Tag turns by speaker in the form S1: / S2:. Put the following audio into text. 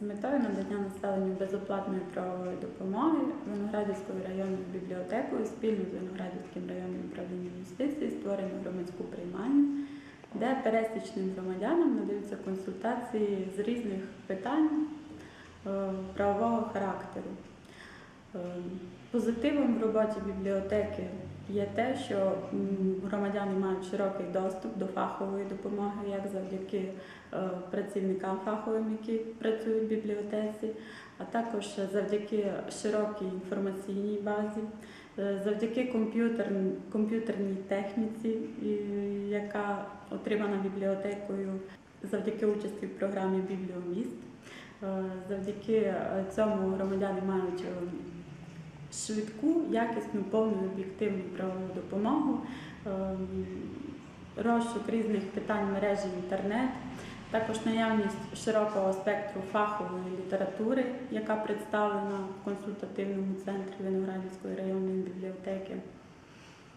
S1: З метою надання населенню безоплатної правової допомоги Виноградівською районною бібліотекою спільно з Виноградівським районним управлінням юстиції створено громадську приймальню, де пересічним громадянам надаються консультації з різних питань е, правового характеру. Е, Позитивом в роботі бібліотеки є те, що громадяни мають широкий доступ до фахової допомоги, як завдяки е, працівникам фаховим, які працюють в бібліотеці, а також завдяки широкій інформаційній базі, е, завдяки комп'ютерній техніці, яка отримана бібліотекою завдяки участі в програмі Бібліоміст. Е, Завдяки цьому громадяни мають швидку, якісну, повну об'єктивну правову допомогу, ем, розшук різних питань мережі інтернет, також наявність широкого спектру фахової літератури, яка представлена в консультативному центрі Виноградівської районної